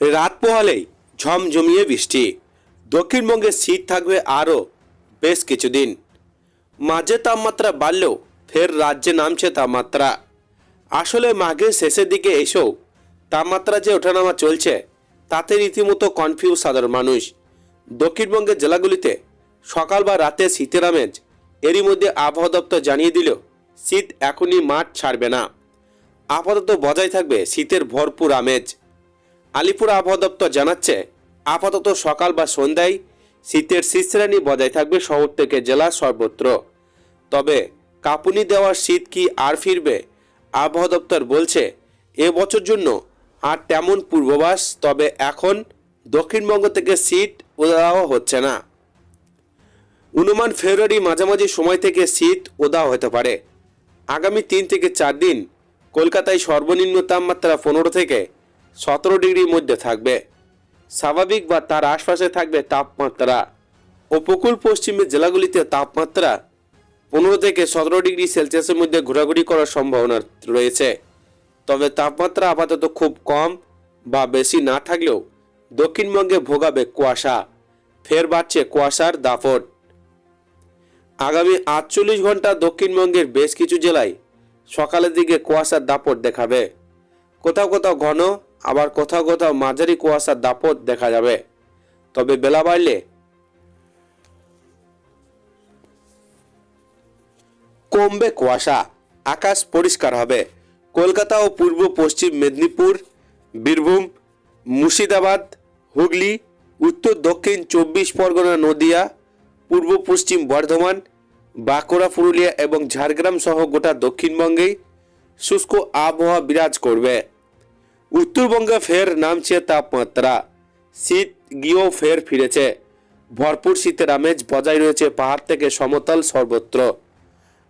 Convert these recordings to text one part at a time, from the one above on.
রাত পোহালেই ঝমঝমিয়ে বৃষ্টি। দক্ষিণবঙ্গে শীত থাকবে আরও বেশ কিছুদিন। মাঝে তাপমাত্রা বাড়লেও ফের রাজ্যে নামছে তাপমাত্রা। আসলে মাঘের শেষের দিকে এসেও তাপমাত্রা যে ওঠানামা চলছে, তাতে রীতিমতো কনফিউজ সাধারণ মানুষ। দক্ষিণবঙ্গের জেলাগুলিতে সকাল বা রাতে শীতের আমেজ এরই মধ্যে আবহাওয়া দপ্তর জানিয়ে দিল শীত এখনই মাঠ ছাড়বে না। আপাতত বজায় থাকবে শীতের ভরপুর আমেজ। আলিপুর আবহাওয়া দপ্তর জানাচ্ছে, আপাতত সকাল বা সন্ধ্যায় শীতের শীর্ষশ্রেণী বজায় থাকবে শহর থেকে জেলা সর্বত্র। তবে কাঁপুনি দেওয়ার শীত কি আর ফিরবে? আবহাওয়া দপ্তর বলছে, এ বছর জন্য আর তেমন পূর্বাভাস, তবে এখন দক্ষিণবঙ্গ থেকে শীত উদাহ হচ্ছে না। অনুমান ফেব্রুয়ারি মাঝামাঝি সময় থেকে শীত উদাহ হতে পারে। আগামী তিন থেকে চার দিন কলকাতায় সর্বনিম্ন তাপমাত্রা পনেরো থেকে সতেরো ডিগ্রির মধ্যে থাকবে। স্বাভাবিক বা তার আশপাশে থাকবে তাপমাত্রা। উপকূল পশ্চিমের জেলাগুলিতে তাপমাত্রা পনেরো থেকে সতেরো ডিগ্রি সেলসিয়াসের মধ্যে ঘোরাঘুরি করার সম্ভাবনা রয়েছে। তবে তাপমাত্রা আপাতত খুব কম বা বেশি না থাকলেও দক্ষিণবঙ্গে ভোগাবে কুয়াশা। ফের বাড়ছে কুয়াশার দাপট। আগামী আটচল্লিশ ঘণ্টা দক্ষিণবঙ্গের বেশ কিছু জেলায় সকালের দিকে কুয়াশার দাপট দেখাবে। কোথাও কোথাও ঘন আবার কোথাও কোথাও মাঝারি কুয়াশার দাপট দেখা যাবে। তবে বেলা বাড়লে কমবে কুয়াশা, আকাশ পরিষ্কার হবে। কলকাতা ও পূর্ব পশ্চিম মেদিনীপুর, বীরভূম, মুর্শিদাবাদ, হুগলি, উত্তর দক্ষিণ চব্বিশ পরগনা, নদিয়া, পূর্ব পশ্চিম বর্ধমান, বাঁকুড়া, পুরুলিয়া এবং ঝাড়গ্রাম সহ গোটা দক্ষিণবঙ্গেই শুষ্ক আবহাওয়া বিরাজ করবে। উত্তরবঙ্গে ফের নামছে তাপমাত্রা। শীত গিয়েও ফের ফিরেছে। ভরপুর শীতের আমেজ বজায় রয়েছে পাহাড় থেকে সমতল সর্বত্র।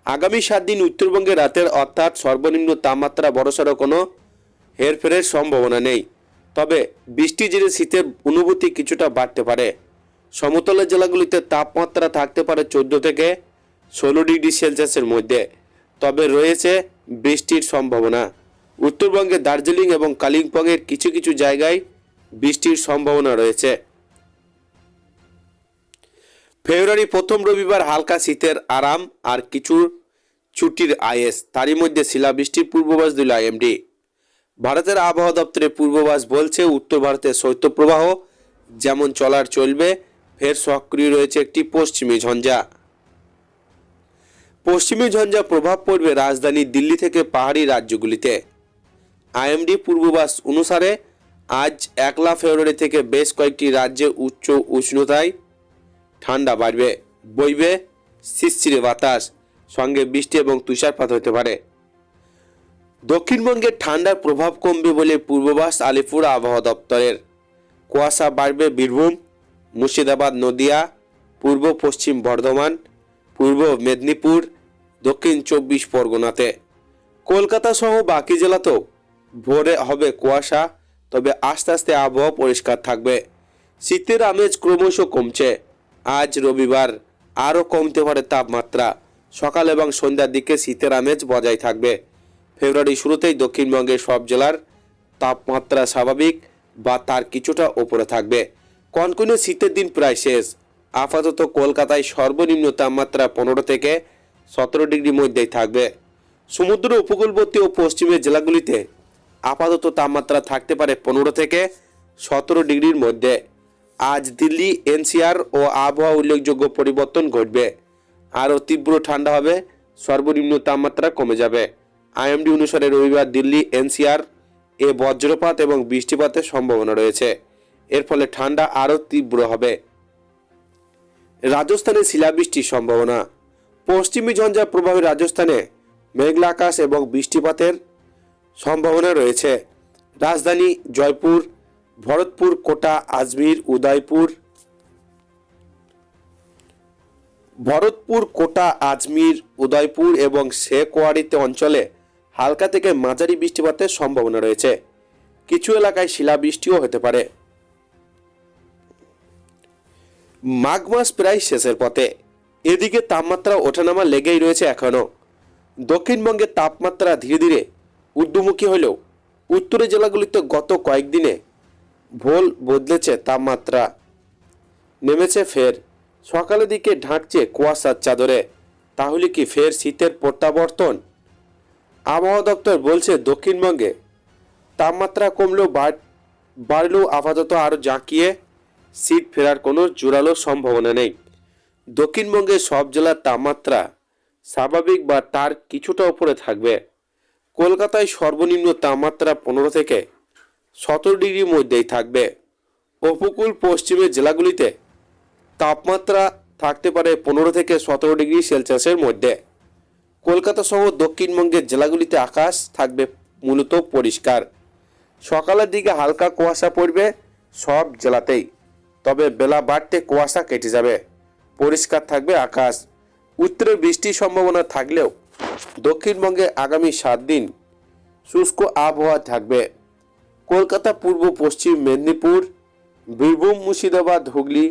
আগামী সাত দিন উত্তরবঙ্গে রাতের অর্থাৎ সর্বনিম্ন তাপমাত্রা বড়সড় কোনো হেরফেরের সম্ভাবনা নেই। তবে বৃষ্টি জেরে শীতের অনুভূতি কিছুটা বাড়তে পারে। সমতলের জেলাগুলিতে তাপমাত্রা থাকতে পারে চোদ্দ থেকে ষোলো ডিগ্রি সেলসিয়াসের মধ্যে। তবে রয়েছে বৃষ্টির সম্ভাবনা। উত্তরবঙ্গে দার্জিলিং এবং কালিম্পংয়ের কিছু কিছু জায়গায় বৃষ্টির সম্ভাবনা রয়েছে। ফেব্রুয়ারি প্রথম রবিবার হালকা শীতের আরাম আর কিছু ছুটির আয়েস। তারই মধ্যে শিলাবৃষ্টির পূর্বাভাস দিল আইএমডি। ভারতের আবহাওয়া দপ্তরের পূর্বাভাস বলছে, উত্তর ভারতের শৈত্যপ্রবাহ যেমন চলার চলবে, ফের সক্রিয় রয়েছে একটি পশ্চিমী ঝঞ্ঝা। পশ্চিমী ঝঞ্ঝা প্রভাব পড়বে রাজধানী দিল্লি থেকে পাহাড়ি রাজ্যগুলিতে। আইএমডি পূর্ববাস অনুসারে আজ একলা ফেব্রুয়ারি থেকে বেশ কয়েকটি রাজ্যে উচ্চ উষ্ণতায় ঠান্ডা বাড়বে, বইবে শিরশিরে বাতাস, সঙ্গে বৃষ্টি এবং তুষারপাত হতে পারে। দক্ষিণবঙ্গে ঠান্ডার প্রভাব কমবে বলে পূর্ববাস আলিপুর আবহাওয়া দপ্তরের। কুয়াশা বাড়বে বীরভূম, মুর্শিদাবাদ, নদিয়া, পূর্ব পশ্চিম বর্ধমান, পূর্ব মেদিনীপুর, দক্ষিণ চব্বিশ পরগনাতে। কলকাতা সহ বাকি জেলাতেও ভোরে হবে কুয়াশা, তবে আস্তে আস্তে আবহাওয়া পরিষ্কার থাকবে। শীতের আমেজ ক্রমশ কমছে। আজ রবিবার আরও কমতে পারে তাপমাত্রা। সকাল এবং সন্ধ্যার দিকে শীতের আমেজ বজায় থাকবে। ফেব্রুয়ারি শুরুতেই দক্ষিণবঙ্গের সব জেলার তাপমাত্রা স্বাভাবিক বা তার কিছুটা ওপরে থাকবে। কনকনে শীতের দিন প্রায় শেষ। আপাতত কলকাতায় সর্বনিম্ন তাপমাত্রা পনেরো থেকে সতেরো ডিগ্রির মধ্যেই থাকবে। সমুদ্র উপকূলবর্তী ও পশ্চিমের জেলাগুলিতে আপাতত তাপমাত্রা থাকতে পারে পনেরো থেকে সতেরো ডিগ্রির মধ্যে। আজ দিল্লি, এনসিআর ও আবহাওয়া উল্লেখযোগ্য পরিবর্তন ঘটবে। আরও তীব্র ঠান্ডা হবে, সর্বনিম্ন তাপমাত্রা কমে যাবে। আইএমডি অনুসারে রবিবার দিল্লি, এনসিআর এ বজ্রপাত এবং বৃষ্টিপাতের সম্ভাবনা রয়েছে। এর ফলে ঠান্ডা আরও তীব্র হবে। রাজস্থানে শিলাবৃষ্টির সম্ভাবনা। পশ্চিমী ঝঞ্ঝার প্রভাবে রাজস্থানে মেঘলা আকাশ এবং বৃষ্টিপাতের সম্ভাবনা রয়েছে। রাজধানী জয়পুর, ভরতপুর, কোটা, আজমির, উদয়পুর। ভরতপুর, কোটা, আজমির, উদয়পুর এবং শেখওয়াড়িতে অঞ্চলে হালকা থেকে মাঝারি বৃষ্টিপাতের সম্ভাবনা রয়েছে। কিছু এলাকায় শিলাবৃষ্টিও হতে পারে। মাঘ মাস প্রায় শেষের পথে। এদিকে তাপমাত্রা ওঠানামা লেগেই রয়েছে এখনও দক্ষিণবঙ্গের তাপমাত্রা ধীরে ধীরে ঊর্ধ্বমুখী হলেও উত্তরের জেলাগুলিতে গত কয়েকদিনে ভোল বদলেছে তাপমাত্রা। নেমেছে ফের। সকালের দিকে ঢাকছে কুয়াশার চাদরে। তাহলে কি ফের শীতের প্রত্যাবর্তন? আবহাওয়া দপ্তর বলছে দক্ষিণবঙ্গে তাপমাত্রা কমলেও বাড়- বাড়লেও আপাতত আরও জাঁকিয়ে শীত ফেরার কোনো জোরালো সম্ভাবনা নেই। দক্ষিণবঙ্গের সব জেলার তাপমাত্রা স্বাভাবিক বা তার কিছুটা উপরে থাকবে। কলকাতায় সর্বনিম্ন তাপমাত্রা পনেরো থেকে সতেরো ডিগ্রির মধ্যেই থাকবে। উপকূল পশ্চিমের জেলাগুলিতে তাপমাত্রা থাকতে পারে পনেরো থেকে সতেরো ডিগ্রি সেলসিয়াসের মধ্যে। কলকাতা সহ দক্ষিণবঙ্গের জেলাগুলিতে আকাশ থাকবে মূলত পরিষ্কার। সকালের দিকে হালকা কুয়াশা পড়বে সব জেলাতেই, তবে বেলা বাড়তে কুয়াশা কেটে যাবে। পরিষ্কার থাকবে আকাশ। উত্তরে বৃষ্টির সম্ভাবনা থাকলেও দক্ষিণবঙ্গে আগামী সাত দিন শুষ্ক আবহাওয়া থাকবে। কলকাতা, পূর্ব, পশ্চিম মেদিনীপুর, বীরভূম, মুর্শিদাবাদ, হুগলি,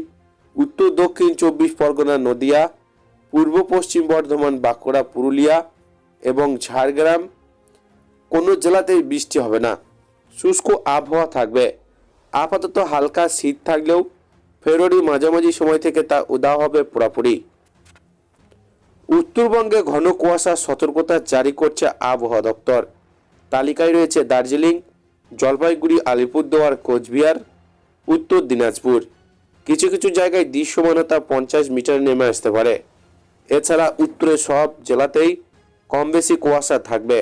উত্তর, দক্ষিণ চব্বিশ পরগনা, নদিয়া, পূর্ব, পশ্চিম বর্ধমান, বাঁকুড়া, পুরুলিয়া এবং ঝাড়গ্রাম। কোনো জেলাতেই বৃষ্টি হবে না। শুষ্ক আবহাওয়া থাকবে। আপাতত হালকা শীত থাকলেও ফেব্রুয়ারি মাঝামাঝি সময় থেকে তা উদা হবে পুরোপুরি। উত্তরবঙ্গে ঘন কুয়াশা, সতর্কতা জারি করছে আবহাওয়া দপ্তর। তালিকায় রয়েছে দার্জিলিং, জলপাইগুড়ি, আলিপুরদুয়ার, কোচবিহার, উত্তর দিনাজপুর। কিছু কিছু জায়গায় দৃশ্যমানতা পঞ্চাশ মিটার নেমে আসতে পারে। এছাড়া উত্তরের সব জেলাতেই কম বেশি কুয়াশা থাকবে।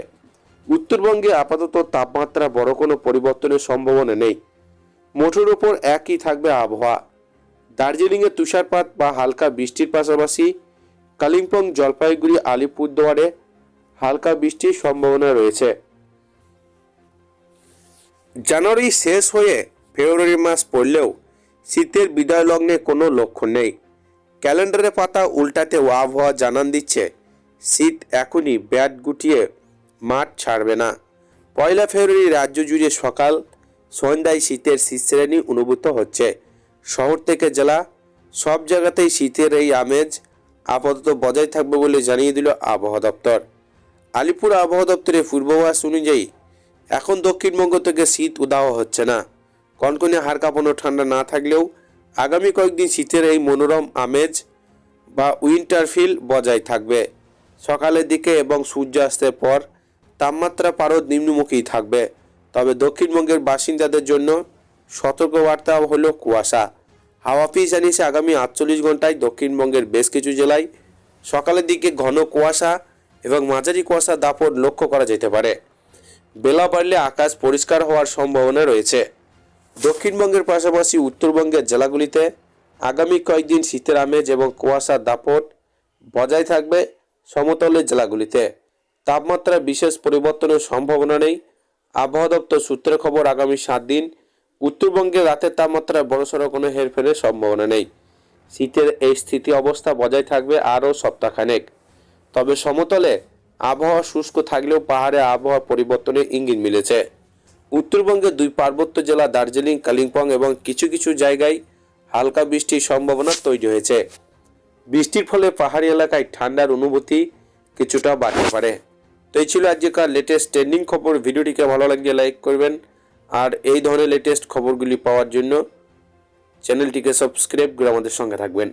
উত্তরবঙ্গে আপাতত তাপমাত্রা বড় কোনো পরিবর্তনের সম্ভাবনা নেই। মোটর ওপর একই থাকবে আবহাওয়া। দার্জিলিংয়ে তুষারপাত বা হালকা বৃষ্টির পাশাপাশি কালিম্পং জলপাইগুড়ি আলিপুরদুয়ারে হালকা বৃষ্টির সম্ভাবনা রয়েছে। জানুয়ারি শেষ হয়ে ফেব্রুয়ারি মাস পড়লেও শীতের বিদায় লগ্নে কোনো লক্ষণ নেই। ক্যালেন্ডারে পাতা উল্টাতে আবহাওয়া জানান দিচ্ছে, শীত এখনই ব্যাট গুটিয়ে মাঠ ছাড়বে না। পয়লা ফেব্রুয়ারি রাজ্য জুড়ে সকাল সন্ধ্যায় শীতের শীতশ্রেণী অনুভূত হচ্ছে। শহর থেকে জেলা সব জায়গাতেই শীতের এই আমেজ আপাতত বজায় থাকবে বলে জানিয়ে দিল আবহাওয়া দপ্তর। আলিপুর আবহাওয়া দপ্তরের পূর্বাভাস অনুযায়ী এখন দক্ষিণবঙ্গ থেকে শীত উদাহ হচ্ছে না। কনকনে হাড় কাঁপানো ঠান্ডা না থাকলেও আগামী কয়েকদিন শীতের এই মনোরম আমেজ বা উইন্টার ফিল বজায় থাকবে। সকালের দিকে এবং সূর্যাস্তের পর তাপমাত্রা পারদ নিম্নমুখী থাকবে। তবে দক্ষিণবঙ্গের বাসিন্দাদের জন্য সতর্কবার্তা হলো কুয়াশা। হাওয়া জানিয়েছে আগামী আটচল্লিশ ঘন্টায় দক্ষিণবঙ্গের বেশ কিছু জেলায়। সকালের দিকে ঘন কুয়াশা এবং মাঝারি কুয়াশা দাপট লক্ষ্য করা যেতে পারে। বেলা বাড়লে আকাশ পরিষ্কার হওয়ার সম্ভাবনা রয়েছে। দক্ষিণবঙ্গের পাশাপাশি উত্তরবঙ্গের জেলাগুলিতে আগামী কয়েকদিন শীতের আমেজ এবং কুয়াশার দাপট বজায় থাকবে সমতলের জেলাগুলিতে। তাপমাত্রা বিশেষ পরিবর্তনের সম্ভাবনা নেই। আবহাওয়া দপ্তর সূত্রে খবর, আগামী সাত দিন উত্তরবঙ্গে রাতের তাপমাত্রায় বড়সড় কোনো হেরফেরের সম্ভাবনা নেই। শীতের এই স্থিতি অবস্থা বজায় থাকবে আরও সপ্তাহখানেক। তবে সমতলে আবহাওয়া শুষ্ক থাকলেও পাহাড়ে আবহাওয়া পরিবর্তনের ইঙ্গিত মিলেছে। উত্তরবঙ্গের দুই পার্বত্য জেলা দার্জিলিং, কালিম্পং এবং কিছু কিছু জায়গায় হালকা বৃষ্টির সম্ভাবনা তৈরি হয়েছে। বৃষ্টির ফলে পাহাড়ি এলাকায় ঠান্ডার অনুভূতি কিছুটা বাড়তে পারে। তো এই ছিল আজকের লেটেস্ট ট্রেন্ডিং খবর। ভিডিওটিকে ভালো লাগলে লাইক করবেন। আর এই ধরনের লেটেস্ট খবরগুলি পাওয়ার জন্য চ্যানেলটিকে সাবস্ক্রাইব করে আমাদের সঙ্গে থাকবেন।